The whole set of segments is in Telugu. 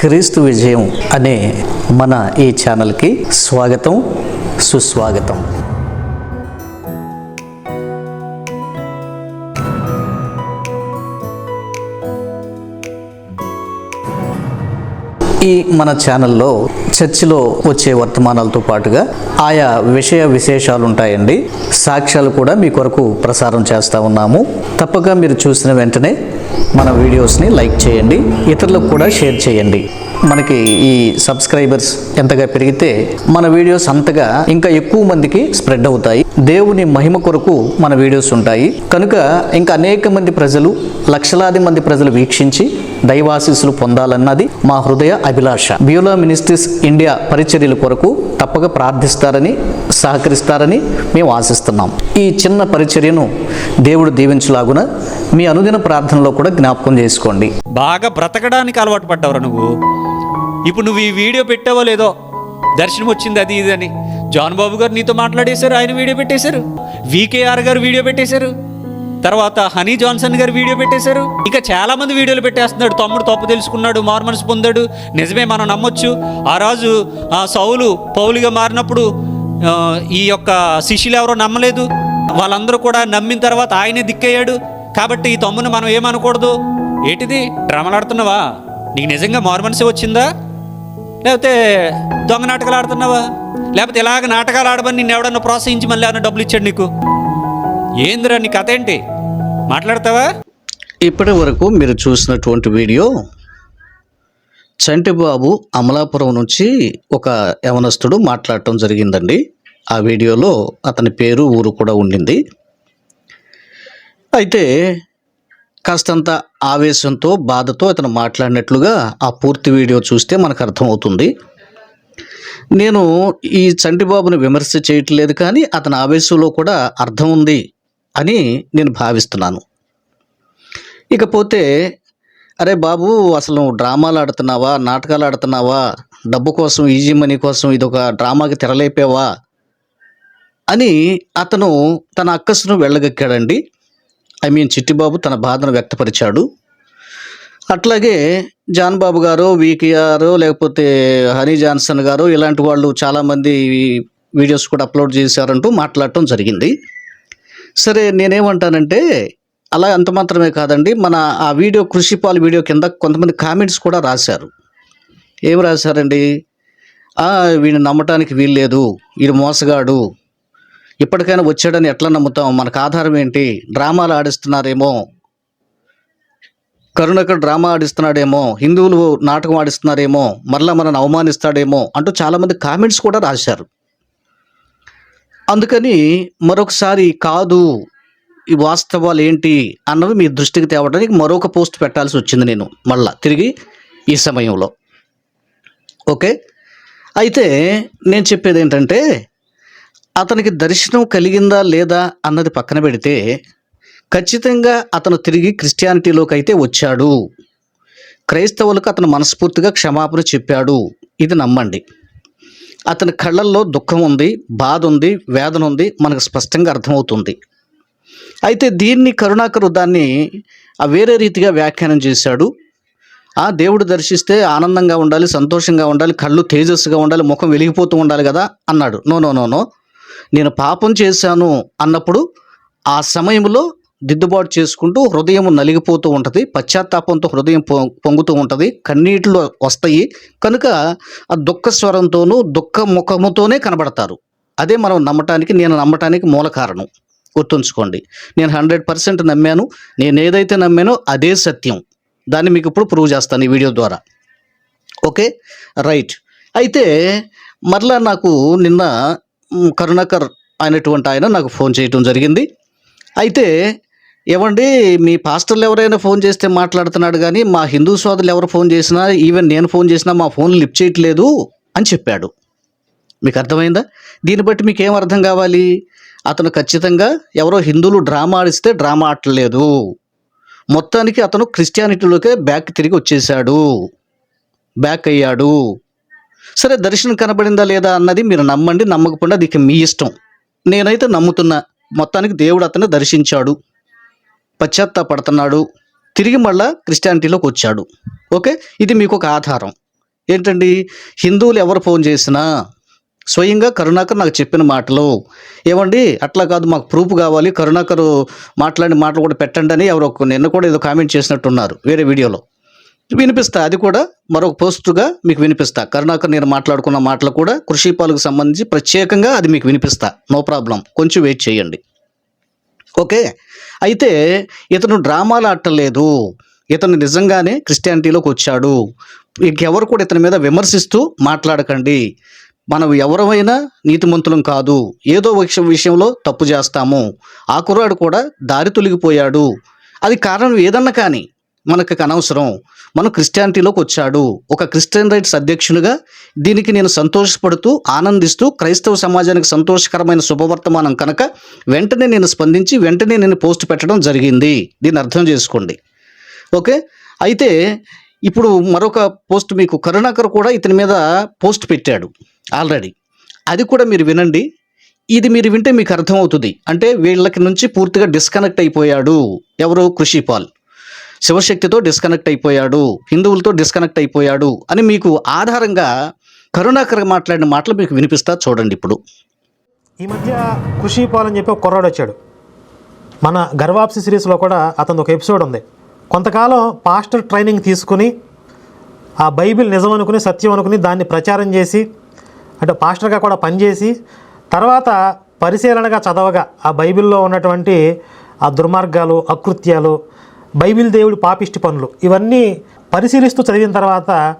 క్రీస్తు విజయం అనే మన ఈ ఛానల్కి స్వాగతం సుస్వాగతం. ఈ మన ఛానల్లో చర్చిలో వచ్చే వర్తమానాలతో పాటుగా ఆయా విషయ విశేషాలు ఉంటాయండి సాక్ష్యాలు కూడా మీ కొరకు ప్రసారం చేస్తూ ఉన్నాము. తప్పక మీరు చూసిన వెంటనే మన వీడియోస్ని లైక్ చేయండి ఇతరులకు కూడా షేర్ చేయండి. మనకి ఈ సబ్స్క్రైబర్స్ ఎంతగా పెరిగితే మన వీడియోస్ అంతగా ఇంకా ఎక్కువ మందికి స్ప్రెడ్ అవుతాయి. దేవుని మహిమ కొరకు మన వీడియోస్ ఉంటాయి. కనుక ఇంకా అనేక మంది ప్రజలు లక్షలాది మంది ప్రజలు వీక్షించి దైవాశీస్సులు పొందాలన్నది మా హృదయ అభిలాష. బ్యూలా మినిస్ట్రీస్ ఇండియా పరిచర్యల కొరకు తప్పక ప్రార్థిస్తారని సహకరిస్తారని మేము ఆశిస్తున్నాం. ఈ చిన్న పరిచర్యను దేవుడు దీవించలాగున మీ అనుదిన ప్రార్థనలో కూడా జ్ఞాపకం చేసుకోండి. బాగా బ్రతకడానికి అలవాటు పడ్డావురా నువ్వు. ఇప్పుడు నువ్వు ఈ వీడియో పెట్టావో లేదో? దర్శనం వచ్చింది అది ఇది అని. జాన్ బాబు గారు నీతో మాట్లాడేశారు ఆయన వీడియో పెట్టేశారు. వికేఆర్ గారు వీడియో పెట్టేశారు. తర్వాత హనీ జాన్సన్ గారు వీడియో పెట్టేశారు. ఇంకా చాలా మంది వీడియోలు పెట్టేస్తున్నాడు. తమ్ముడు తప్పు తెలుసుకున్నాడు మార్మన్స్ పొందాడు. నిజమే మనం నమ్మొచ్చు. ఆ రాజు ఆ సౌలు పౌలుగా మారినప్పుడు ఈ యొక్క శిష్యులు ఎవరో నమ్మలేదు. వాళ్ళందరూ కూడా నమ్మిన తర్వాత ఆయనే దిక్కయ్యాడు. కాబట్టి ఈ తమ్ముని మనం ఏమనకూడదు? ఏంటిది? డ్రామాలాడుతున్నావా? నీకు నిజంగా మార్మన్సే వచ్చిందా? లేకపోతే దొంగ నాటకాలు ఆడుతున్నావా? లేకపోతే ఇలాగ నాటకాలు ఆడమని నిన్ను ఎవడన్నా ప్రోత్సహించి మళ్ళీ ఏమన్నా డబ్బులు ఇచ్చాడు నీకు? ఏందిరా నీ కథ ఏంటి? మాట్లాడతావా? ఇప్పటి వరకు మీరు చూసినటువంటి వీడియో చంటిబాబు అమలాపురం నుంచి ఒక యవనస్తుడు మాట్లాడటం జరిగిందండి. ఆ వీడియోలో అతని పేరు ఊరు కూడా ఉండింది. అయితే కాస్తంత ఆవేశంతో బాధతో అతను మాట్లాడినట్లుగా ఆ పూర్తి వీడియో చూస్తే మనకు అర్థమవుతుంది. నేను ఈ చంటిబాబుని విమర్శ చేయట్లేదు కానీ అతని ఆవేశంలో కూడా అర్థం ఉంది. అని నేను భావిస్తున్నాను. ఇకపోతే అరే బాబు అసలు డ్రామాలు ఆడుతున్నావా నాటకాలు ఆడుతున్నావా డబ్బు కోసం ఈజీ మనీ కోసం ఇది ఒక డ్రామాకి తెరలేపావా అని అతను తన అక్కసును వెళ్ళగక్కాడండి. ఐ మీన్ చిట్టిబాబు తన బాధను వ్యక్తపరిచాడు. అట్లాగే జాన్ బాబు గారు వీకేఆర్ లేకపోతే హనీ జాన్సన్ గారు ఇలాంటి వాళ్ళు చాలామంది వీడియోస్ కూడా అప్లోడ్ చేశారంటూ మాట్లాడటం జరిగింది. సరే నేనేమంటానంటే అలా అంత మాత్రమే కాదండి. మన ఆ వీడియో కృషిపాల్ వీడియో కింద కొంతమంది కామెంట్స్ కూడా రాశారు. ఏం రాశారండి? వీడిని నమ్మటానికి వీల్లేదు. వీడు మోసగాడు. ఇప్పటికైనా వచ్చాడని ఎట్లా నమ్ముతాం? మనకు ఆధారం ఏంటి? డ్రామాలు ఆడిస్తున్నారేమో. కరుణకర్ డ్రామా ఆడిస్తున్నాడేమో. హిందువులు నాటకం ఆడిస్తున్నారేమో. మరలా మనల్ని అవమానిస్తాడేమో అంటూ చాలామంది కామెంట్స్ కూడా రాశారు. అందుకని మరొకసారి కాదు ఈ వాస్తవాలు ఏంటి అన్నవి మీ దృష్టికి తేవడానికి మరొక పోస్ట్ పెట్టాల్సి వచ్చింది నేను మళ్ళా తిరిగి ఈ సమయంలో. ఓకే? అయితే నేను చెప్పేది ఏంటంటే అతనికి దర్శనం కలిగిందా లేదా అన్నది పక్కన పెడితే ఖచ్చితంగా అతను తిరిగి క్రిస్టియానిటీలోకి అయితే వచ్చాడు. క్రైస్తవులకు అతను మనస్ఫూర్తిగా క్షమాపణ చెప్పాడు. ఇది నమ్మండి. అతని కళ్ళల్లో దుఃఖం ఉంది బాధ ఉంది వేదన ఉంది మనకు స్పష్టంగా అర్థమవుతుంది. అయితే దీన్ని కరుణాకరు దాన్ని వేరే రీతిగా వ్యాఖ్యానం చేశాడు. ఆ దేవుడు దర్శిస్తే ఆనందంగా ఉండాలి సంతోషంగా ఉండాలి కళ్ళు తేజస్సుగా ఉండాలి ముఖం వెలిగిపోతూ ఉండాలి కదా అన్నాడు. No no no no. నేను పాపం చేశాను అన్నప్పుడు ఆ సమయంలో దిద్దుబాటు చేసుకుంటూ హృదయం నలిగిపోతూ ఉంటుంది పశ్చాత్తాపంతో హృదయం పొంగుతూ ఉంటుంది కన్నీటిలో వస్తాయి. కనుక ఆ దుఃఖ స్వరంతోనూ దుఃఖ ముఖముతోనే కనబడతారు. అదే మనం నమ్మటానికి నేను నమ్మటానికి మూల కారణం. గుర్తుంచుకోండి. నేను హండ్రెడ్ పర్సెంట్ నమ్మాను నేను ఏదైతే నమ్మానో అదే సత్యం. దాన్ని మీకు ఇప్పుడు ప్రూవ్ చేస్తాను ఈ వీడియో ద్వారా. ఓకే? రైట్. అయితే మరలా నాకు నిన్న కరుణాకర్ అనేటువంటి ఆయన నాకు ఫోన్ చేయటం జరిగింది. అయితే ఏమండి మీ పాస్టర్లు ఎవరైనా ఫోన్ చేస్తే మాట్లాడుతున్నాడు కానీ మా హిందూ సోదరులు ఎవరు ఫోన్ చేసినా ఈవెన్ నేను ఫోన్ చేసినా మా ఫోన్ లిఫ్ట్ చేయట్లేదు అని చెప్పాడు. మీకు అర్థమైందా? దీన్ని బట్టి మీకు ఏం అర్థం కావాలి? అతను ఖచ్చితంగా ఎవరో హిందువులు డ్రామా ఆడిస్తే డ్రామా ఆడలేదు మొత్తానికి అతను క్రిస్టియానిటీలోకే బ్యాక్ తిరిగి వచ్చేసాడు బ్యాక్ అయ్యాడు. సరే దర్శనం కనబడిందా లేదా అన్నది మీరు నమ్మండి నమ్మకుండా అది ఇక మీ ఇష్టం. నేనైతే నమ్ముతున్నా. మొత్తానికి దేవుడు అతను దర్శించాడు. పశ్చాత్తాపడుతున్నాడు. తిరిగి మళ్ళా క్రిస్టియానిటీలోకి వచ్చాడు. ఓకే? ఇది మీకు ఒక ఆధారం. ఏంటండి? హిందువులు ఎవరు ఫోన్ చేసినా స్వయంగా కరుణాకర్ నాకు చెప్పిన మాటలు. ఏమండి? అట్లా కాదు మాకు ప్రూఫ్ కావాలి. కరుణాకర్ మాట్లాడిన మాటలు కూడా పెట్టండి అని ఎవరో ఒక- నిన్న కూడా ఏదో కామెంట్ చేసినట్టున్నారు వేరే వీడియోలో. వినిపిస్తా. అది కూడా మరొక పోస్టుగా మీకు వినిపిస్తా. కరుణాకర్ నేను మాట్లాడుకున్న మాటలు కూడా కృషి పాలకు సంబంధించి ప్రత్యేకంగా అది మీకు వినిపిస్తా. No problem. కొంచెం వెయిట్ చేయండి. ఓకే. అయితే ఇతను డ్రామాలు ఆడటలేదు. ఇతను నిజంగానే క్రిస్టియానిటీలోకి వచ్చాడు. ఇంకెవరు కూడా ఇతని మీద విమర్శిస్తూ మాట్లాడకండి. మనం ఎవరమైనా నీతిమంతులం కాదు. ఏదో ఒక విషయంలో తప్పు చేస్తాము. ఆ కుర్రాడు కూడా దారి తొలగిపోయాడు. అది కారణం ఏదన్నా కానీ మనకు అనవసరం. మనం క్రిస్టియానిటీలోకి వచ్చాడు. ఒక క్రిస్టియన్ రైట్స్ అధ్యక్షునిగా దీనికి నేను సంతోషపడుతూ ఆనందిస్తూ క్రైస్తవ సమాజానికి సంతోషకరమైన శుభవర్తమానం కనుక వెంటనే నేను స్పందించి వెంటనే నేను పోస్ట్ పెట్టడం జరిగింది. దీన్ని అర్థం చేసుకోండి. ఓకే? అయితే ఇప్పుడు మరొక పోస్ట్ మీకు కరుణాకర్ కూడా ఇతని మీద పోస్ట్ పెట్టాడు ఆల్రెడీ. అది కూడా మీరు వినండి. ఇది మీరు వింటే మీకు అర్థమవుతుంది. అంటే వీళ్ళకి నుంచి పూర్తిగా డిస్కనెక్ట్ అయిపోయాడు ఎవరు? కృషిపాల్. శివశక్తితో డిస్కనెక్ట్ అయిపోయాడు హిందువులతో డిస్కనెక్ట్ అయిపోయాడు అని మీకు ఆధారంగా కరుణాకర్ మాట్లాడిన మాటలు మీకు వినిపిస్తా చూడండి ఇప్పుడు. ఈ మధ్య కృషి పాల్ అని చెప్పి ఒక కుర్రాడు వచ్చాడు. మన గర్వాప్సి సిరీస్లో కూడా అతను ఒక ఎపిసోడ్ ఉంది. కొంతకాలం పాస్టర్ ట్రైనింగ్ తీసుకుని ఆ బైబిల్ నిజం అనుకుని సత్యం అనుకుని దాన్ని ప్రచారం చేసి అంటే పాస్టర్గా కూడా పనిచేసి తర్వాత పరిశీలనగా చదవగా ఆ బైబిల్లో ఉన్నటువంటి ఆ దుర్మార్గాలు అకృత్యాలు బైబిల్ దేవుడి పాపిష్టి పనులు. ఇవన్నీ పరిశీలిస్తూ చదివిన తర్వాత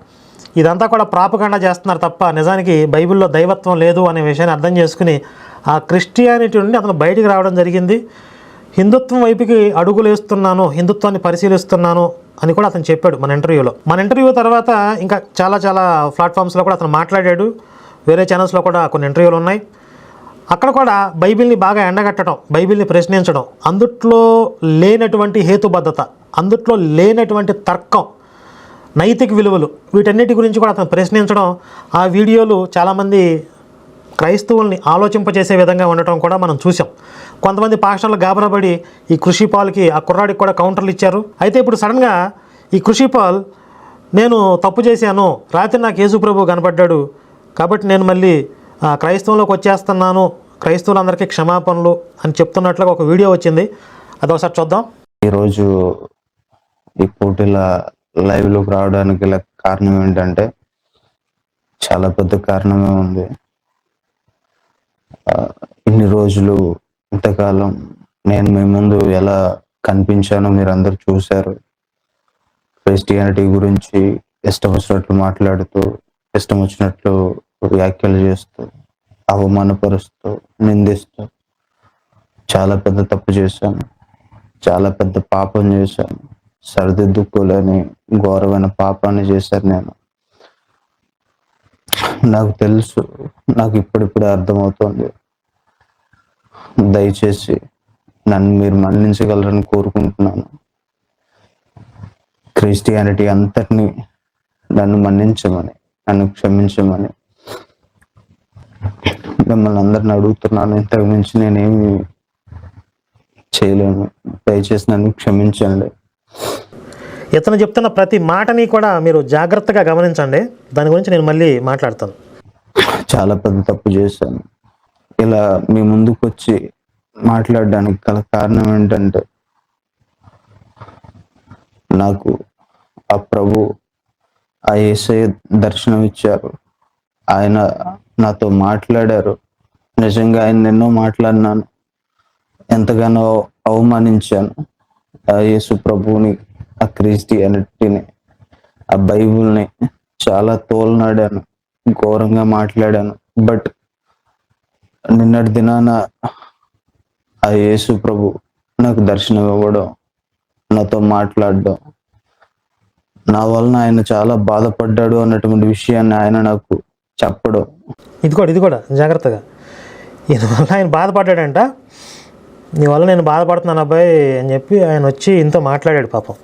ఇదంతా కూడా ప్రాపగండ చేస్తున్నారు తప్ప నిజానికి బైబిల్లో దైవత్వం లేదు అనే విషయాన్ని అర్థం చేసుకుని ఆ క్రిస్టియానిటీ నుండి అతను బయటికి రావడం జరిగింది. హిందుత్వం వైపుకి అడుగులు వేస్తున్నాను హిందుత్వాన్ని పరిశీలిస్తున్నాను అని కూడా అతను చెప్పాడు మన ఇంటర్వ్యూలో. మన ఇంటర్వ్యూ తర్వాత ఇంకా చాలా చాలా ప్లాట్ఫామ్స్లో కూడా అతను మాట్లాడాడు. వేరే ఛానల్స్లో కూడా కొన్ని ఇంటర్వ్యూలు ఉన్నాయి. అక్కడ కూడా బైబిల్ని బాగా ఎండగట్టడం బైబిల్ని ప్రశ్నించడం అందుట్లో లేనటువంటి హేతుబద్ధత అందుట్లో లేనటువంటి తర్కం నైతిక విలువలు వీటన్నిటి గురించి కూడా అతను ప్రశ్నించడం ఆ వీడియోలు చాలామంది క్రైస్తవుల్ని ఆలోచింపచేసే విధంగా ఉండటం కూడా మనం చూసాం కొంతమంది పాస్టర్లు గాబరబడి ఈ కృషి పాల్కి ఆ కుర్రాడికి కూడా కౌంటర్లు ఇచ్చారు. అయితే ఇప్పుడు సడన్గా ఈ కృషి పాల్ నేను తప్పు చేశాను రాత్రి నాకు యేసు ప్రభు కనపడ్డాడు కాబట్టి నేను మళ్ళీ ఆ, క్రైస్తవంలోకి వచ్చేస్తున్నాను క్రైస్తవులందరికీ క్షమాపణలు అని చెప్తున్నట్లుగా ఒక వీడియో వచ్చింది. అది ఒకసారి చూద్దాం. ఈరోజు ఈ పోటీల లైవ్లోకి రావడానికి కారణం ఏంటంటే చాలా పెద్ద కారణమే ఉంది. ఇన్ని రోజులు ఇంతకాలం నేను మీ ముందు ఎలా కనిపించానో మీరు అందరు చూశారు. క్రిస్టియానిటీ గురించి ఇష్టం వచ్చినట్లు మాట్లాడుతూ ఇష్టం వచ్చినట్లు వ్యాఖ్యలు చేస్తూ అవమానపరుస్తూ నిందిస్తూ చాలా పెద్ద తప్పు చేశాను. చాలా పెద్ద పాపం చేశాను. సరిదిద్దుకోలేని ఘోరమైన పాపాన్ని చేశాను నేను. నాకు తెలుసు నాకు ఇప్పుడిప్పుడే అర్థమవుతుంది. దయచేసి నన్ను మీరు మన్నించగలరని కోరుకుంటున్నాను. క్రిస్టియానిటీ అంతటిని నన్ను మన్నించమని నన్ను క్షమించమని మిమ్మల్ని అందరిని అడుగుతున్నాను. ఇంతకు మించి నేనేమి చేయలేను. దయచేసి నన్ను క్షమించండి. ఇతను చెప్తున్న ప్రతి మాటని కూడా మీరు జాగ్రత్తగా గమనించండి. దాని గురించి నేను మళ్ళీ మాట్లాడతాను. చాలా పెద్ద తప్పు చేశాను. ఇలా మీ ముందుకు వచ్చి మాట్లాడడానికి గల కారణం ఏంటంటే నాకు ఆ ప్రభు ఆ ఏసయ దర్శనం ఇచ్చారు ఆయన నాతో మాట్లాడారు. నిజంగా ఆయన ఎన్నో మాట్లాడినాను. ఎంతగానో అవమానించాను. ఆ యేసు ప్రభువుని ఆ క్రిస్టియానిటీని ఆ బైబిల్ని చాలా తోలనాడాను. ఘోరంగా మాట్లాడాను. బట్ నిన్నటి దినాన ఆ యేసు ప్రభు నాకు దర్శనం ఇవ్వడం నాతో మాట్లాడడం నా వలన ఆయన చాలా బాధపడ్డాడు అన్నటువంటి విషయాన్ని ఆయన నాకు చెప్పడం. ఇది కూడా ఇది కూడా జాగ్రత్తగా. దీనివల్ల ఆయన బాధపడ్డాడంట? నీ వల్ల నేను బాధపడుతున్నాను అబ్బాయి అని చెప్పి ఆయన వచ్చి ఇంతో మాట్లాడాడు పాపం.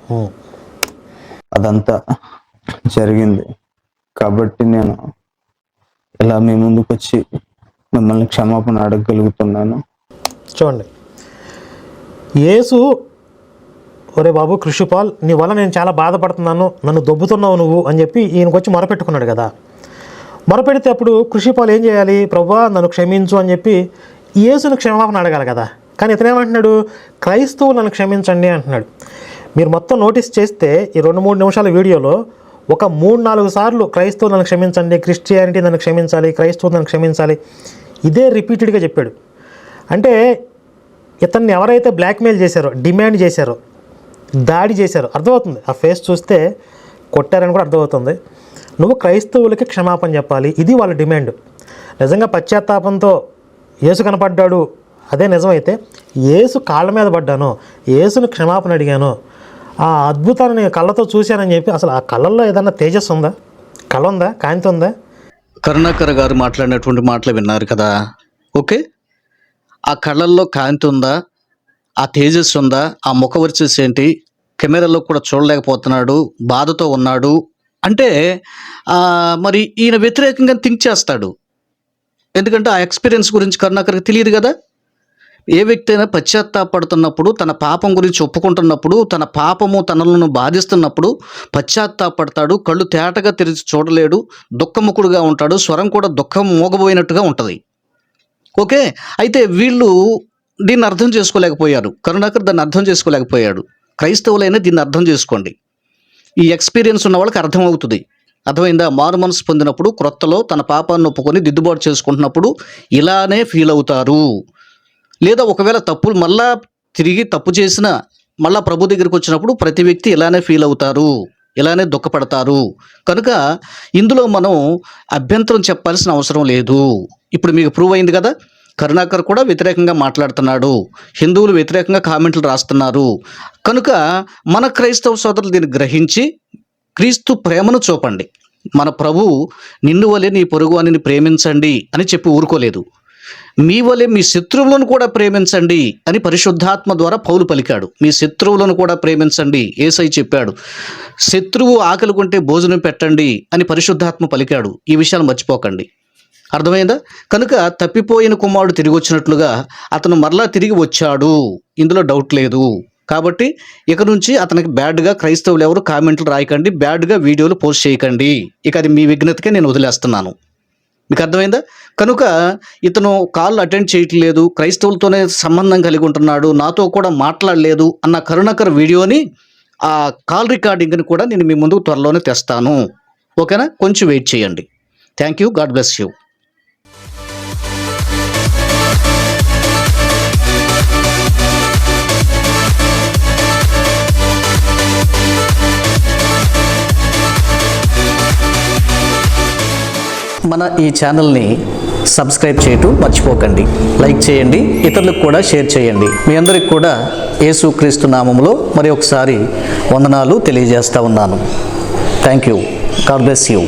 అదంతా జరిగింది. కాబట్టి నేను ఇలా మీ ముందుకు వచ్చి మిమ్మల్ని క్షమాపణ అడగగలుగుతున్నాను. చూడండి. యేసు ఒరే బాబు కృషిపాల్ నీ వల్ల నేను చాలా బాధపడుతున్నాను నన్ను దొబ్బుతున్నావు నువ్వు అని చెప్పి ఈయనకు వచ్చి మొరపెట్టుకున్నాడు కదా. మొరపెడితే అప్పుడు కృషిపాల్ ఏం చేయాలి? ప్రభా నన్ను క్షమించు అని చెప్పి యేసును క్షమాపణ అడగాలి కదా. కానీ ఇతను ఏమంటున్నాడు? క్రైస్తవులు నన్ను క్షమించండి అంటున్నాడు. మీరు మొత్తం నోటీస్ చేస్తే ఈ రెండు మూడు నిమిషాల వీడియోలో ఒక మూడు నాలుగు సార్లు క్రైస్తవులు నన్ను క్షమించండి క్రిస్టియానిటీ నన్ను క్షమించాలి క్రైస్తవులు నన్ను క్షమించాలి ఇదే రిపీటెడ్గా చెప్పాడు. అంటే ఇతన్ని ఎవరైతే బ్లాక్మెయిల్ చేశారో డిమాండ్ చేశారో దాడి చేశారో అర్థమవుతుంది. ఆ ఫేస్ చూస్తే కొట్టారని కూడా అర్థమవుతుంది. నువ్వు క్రైస్తవులకి క్షమాపణ చెప్పాలి. ఇది వాళ్ళ డిమాండ్. నిజంగా పశ్చాత్తాపంతో యేసు కనపడ్డాడు. అదే నిజమైతే యేసు కాళ్ళ మీద పడ్డాను. యేసును క్షమాపణ అడిగాను. ఆ అద్భుతాన్ని నేను కళ్ళతో చూశానని చెప్పి అసలు ఆ కళ్ళల్లో ఏదన్నా తేజస్సు ఉందా? కళ ఉందా? కాంతి ఉందా? కరుణాకర్ గారు మాట్లాడినటువంటి మాటలు విన్నారు కదా. ఓకే? ఆ కళ్ళల్లో కాంతి ఉందా? ఆ తేజస్సు ఉందా? ఆ ముఖ వర్చస్ ఏంటి? కెమెరాలో కూడా చూడలేకపోతున్నాడు. బాధతో ఉన్నాడు. అంటే మరి ఈయన వ్యతిరేకంగా థింక్ చేస్తాడు. ఎందుకంటే ఆ ఎక్స్పీరియన్స్ గురించి కరుణాకర్కి తెలియదు కదా. ఏ వ్యక్తి అయినా పశ్చాత్తాపడుతున్నప్పుడు తన పాపం గురించి ఒప్పుకుంటున్నప్పుడు తన పాపము తనలను బాధిస్తున్నప్పుడు పశ్చాత్తాపడతాడు కళ్ళు తేటగా తెరిచి చూడలేడు దుఃఖముఖుడుగా ఉంటాడు స్వరం కూడా దుఃఖం మోగబోయినట్టుగా ఉంటుంది. ఓకే? అయితే వీళ్ళు దీన్ని అర్థం చేసుకోలేకపోయారు. కరుణాకర్ దాన్ని అర్థం చేసుకోలేకపోయాడు. క్రైస్తవులైనా దీన్ని అర్థం చేసుకోండి. ఈ ఎక్స్పీరియన్స్ ఉన్న వాళ్ళకి అర్థమవుతుంది అర్థమైందా? మారు మనసు పొందినప్పుడు క్రొత్తలో తన పాపాన్ని ఒప్పుకొని దిద్దుబాటు చేసుకుంటున్నప్పుడు ఇలానే ఫీల్ అవుతారు. లేదా ఒకవేళ తప్పులు మళ్ళా తిరిగి తప్పు చేసిన మళ్ళా ప్రభు దగ్గరికి వచ్చినప్పుడు ప్రతి వ్యక్తి ఇలానే ఫీల్ అవుతారు. ఇలానే దుఃఖపడతారు. కనుక ఇందులో మనం అభ్యంతరం చెప్పాల్సిన అవసరం లేదు. ఇప్పుడు మీకు ప్రూవ్ అయింది కదా? కరుణాకర్ కూడా వ్యతిరేకంగా మాట్లాడుతున్నాడు. హిందువులు వ్యతిరేకంగా కామెంట్లు రాస్తున్నారు. కనుక మన క్రైస్తవ సోదరులు దీన్ని గ్రహించి క్రీస్తు ప్రేమను చూపండి. మన ప్రభు నిన్ను వలె నీ పొరుగు అని ప్రేమించండి అని చెప్పి ఊరుకోలేదు. మీ వలె మీ శత్రువులను కూడా ప్రేమించండి అని పరిశుద్ధాత్మ ద్వారా పౌలు పలికాడు. మీ శత్రువులను కూడా ప్రేమించండి ఏసై చెప్పాడు. శత్రువు ఆకలి కొంటే భోజనం పెట్టండి అని పరిశుద్ధాత్మ పలికాడు. ఈ విషయాలు మర్చిపోకండి. అర్థమైందా? కనుక తప్పిపోయిన కుమారుడు తిరిగి వచ్చినట్లుగా అతను మరలా తిరిగి వచ్చాడు. ఇందులో డౌట్ లేదు. కాబట్టి ఇక నుంచి అతనికి బ్యాడ్గా క్రైస్తవులు ఎవరు కామెంట్లు రాయకండి బ్యాడ్గా వీడియోలు పోస్ట్ చేయకండి. ఇక అది మీ విఘ్నతకే నేను వదిలేస్తున్నాను. మీకు అర్థమైందా? కనుక ఇతను కాల్ అటెండ్ చేయట్లేదు క్రైస్తవులతోనే సంబంధం కలిగి ఉంటున్నాడు నాతో కూడా మాట్లాడలేదు అన్న కరుణాకర్ వీడియోని ఆ కాల్ రికార్డింగ్ని కూడా నేను మీ ముందుకు త్వరలోనే తెస్తాను. ఓకేనా? కొంచెం వెయిట్ చేయండి. Thank you God bless you మన ఈ ఛానల్ని సబ్స్క్రైబ్ చేయటం మర్చిపోకండి. లైక్ చేయండి ఇతరులకు కూడా షేర్ చేయండి. మీ అందరికి కూడా యేసుక్రీస్తు నామములో మరి ఒకసారి వందనాలు తెలియజేస్తా ఉన్నాను. Thank you. God bless you.